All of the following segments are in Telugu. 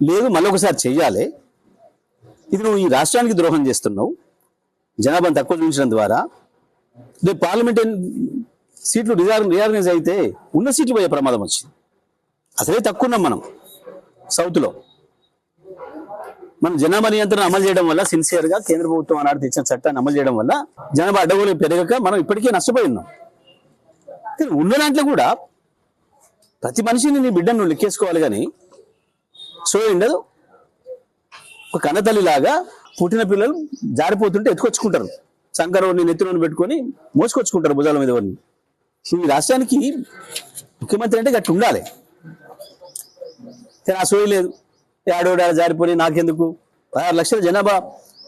లేదు మళ్ళీ ఒకసారి చెయ్యాలి. ఇది నువ్వు ఈ రాష్ట్రానికి ద్రోహం చేస్తున్నావు. జనాభాను తక్కువ చూపించడం ద్వారా. రేపు పార్లమెంట్ సీట్లు రిజార్ రిఆర్గనైజ్ అయితే ఉన్న సీట్లు పోయే ప్రమాదం వచ్చింది. అసలే తక్కువ ఉన్నాం మనం సౌత్లో. మనం జనాభా నియంత్రణ అమలు చేయడం వల్ల సిన్సియర్గా కేంద్ర ప్రభుత్వం ఆనాడు తెచ్చిన చట్టాన్ని అమలు చేయడం వల్ల జనాభా అడ్డగోలు పెరగక మనం ఇప్పటికే నష్టపోయి ఉన్నాం. కానీ ఉన్న దాంట్లో కూడా ప్రతి మనిషిని నీ బిడ్డను లెక్కేసుకోవాలి కానీ సో ఉండదు. ఒక కన్నతల్లిలాగా పుట్టిన పిల్లలు జారిపోతుంటే ఎత్తుకొచ్చుకుంటారు. శంకరవుని నెత్తిలోని పెట్టుకొని మోసుకొచ్చుకుంటారు భుజాల మీద వారిని ఈ రాష్ట్రానికి ముఖ్యమంత్రి అంటే గట్టి ఉండాలి. కానీ ఆ సోయి లేదు. ఏడోడాడ జారిపోయి నాకెందుకు? పదహారు లక్షల జనాభా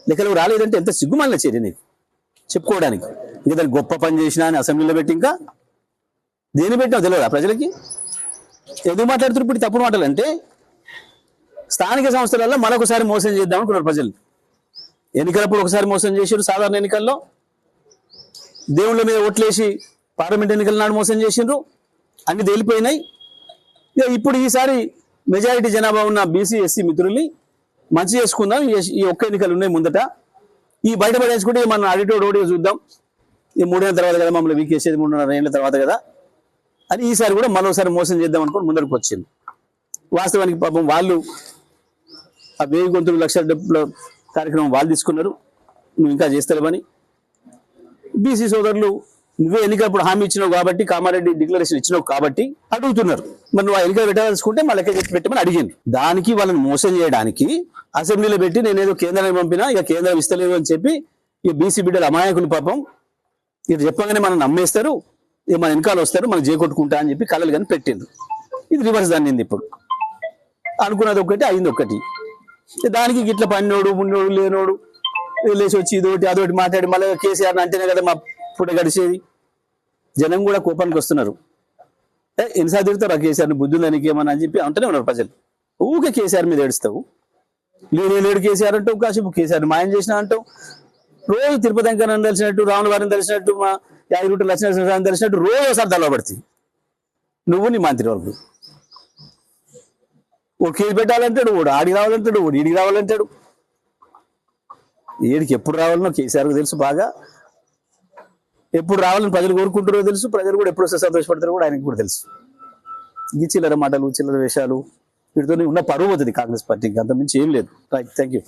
లెక్కలు రాలేదంటే ఎంత సిగ్గుమాలిన చర్య నీకు? చెప్పుకోవడానికి. ఇంకా దాన్ని గొప్ప పని చేసినా అని అసెంబ్లీలో పెట్టి ఇంకా దేని పెట్టినా తెలియదా ప్రజలకి? ఎందుకు మాట్లాడుతున్నప్పుడు తప్పుడు మాటలు అంటే స్థానిక సంస్థలలో మరొకసారి మోసం చేద్దాం అనుకున్నారు ప్రజలు. ఎన్నికలప్పుడు ఒకసారి మోసం చేశారు సాధారణ ఎన్నికల్లో. దేవుళ్ళ మీద ఓట్లేసి పార్లమెంట్ ఎన్నికల నాడు మోసం చేసిండ్రు. అన్ని తేలిపోయినాయి. ఇక ఇప్పుడు ఈసారి మెజారిటీ జనాభా ఉన్న బీసీ ఎస్సీ మిత్రుల్ని మంచి చేసుకుందాం. ఈ- ఒక్క ఎన్నికలు ఉన్నాయి ముందట. ఈ బయట పడేసుకుంటే మన అడిటోడు ఓడి చూద్దాం. ఈ మూడేళ్ళ తర్వాత కదా మమ్మల్ని వీకేసేది మూడున్నర ఏళ్ళ తర్వాత కదా. అని ఈసారి కూడా మరోసారి మోసం చేద్దాం అనుకుని ముందరకు వచ్చింది వాస్తవానికి పాపం వాళ్ళు ఆ వేయి గొంతులు లక్ష డబ్బుల కార్యక్రమం వాళ్ళు తీసుకున్నారు. నువ్వు ఇంకా చేస్తావని బీసీ సోదరులు నువ్వే ఎన్నికప్పుడు హామీ ఇచ్చినావు కాబట్టి కామారెడ్డి డిక్లరేషన్ ఇచ్చినావు కాబట్టి అడుగుతున్నారు. మరి నువ్వు ఆ ఎన్నిక పెట్టాలనుకుంటే మళ్ళీ చెప్పి పెట్టమని అడిగింది. దానికి వాళ్ళని మోసం చేయడానికి అసెంబ్లీలో పెట్టి నేనేదో కేంద్రానికి పంపినా ఇక కేంద్రం ఇస్తలేదు అని చెప్పి ఇక బీసీ బిడ్డల అమాయకులు పాపం. ఇది చెప్పగానే మనం నమ్మేస్తారు. ఇక మన వెనకాల వస్తారు మనం చేకొట్టుకుంటా అని చెప్పి కళలు కానీ పెట్టిండ్రు. ఇది రివర్స్ దాన్ని ఇప్పుడు. అనుకున్నది ఒకటి అయింది ఒకటి. దానికి గిట్ల పన్నోడు మున్నోడు లేనోడు లేచి వచ్చి ఇదోటి అదోటి మాట్లాడి మళ్ళీ కేసీఆర్ అంటేనే కదా మా పూట గడిచేది. జనం కూడా కోపానికి వస్తున్నారు. ఏ ఎన్నిసార్లు తిడతారు ఆ కేసీఆర్ని బుద్ధులు అని చెప్పి అంటూనే ఉన్నారు ప్రజలు. ఊకే కేసీఆర్ మీద ఏడుస్తావు. లేడు లేడు కేసీఆర్ అంటావు కాసేపు కేసీఆర్ మాయం చేసిన అంటావు. రోజు తిరుపతి వెంకన్న తెలిసినట్టు రాముల వారిని తెలిసినట్టు మా యాదగిరి లక్ష్మీ తెలిసినట్టు రోజు ఒకసారి దళపడుతుంది నువ్వు నీ మంత్రివర్గుడు ఓ కేసు పెట్టాలంటాడు ఓడు ఆడికి రావాలంటాడు వాడు ఈడికి రావాలంటాడు. ఏడికి ఎప్పుడు రావాలనో కేసీఆర్కి తెలుసు బాగా. ఎప్పుడు రావాలని ప్రజలు కోరుకుంటారో తెలుసు ప్రజలు కూడా ఎప్పుడు వస్తే సంతోషపడతారో కూడా ఆయనకు కూడా తెలుసు. ఈ చిల్లర మాటలు చిల్లర వేషాలు వీటితోనే ఉన్న పరువు అవుతుంది కాంగ్రెస్ పార్టీకి అంత మించి ఏం లేదు. Right thank you